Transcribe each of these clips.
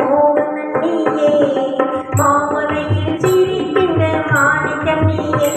போடுமே மாமலையில் சிரிக்கின்ற மாணிக்கம் நீயே.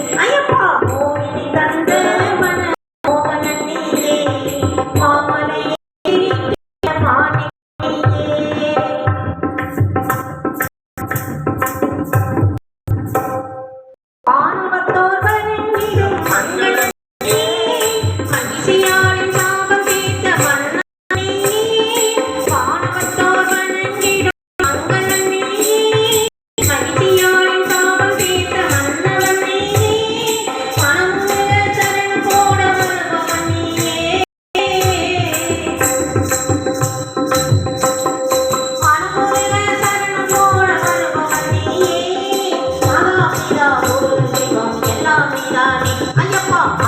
அட்டப்பா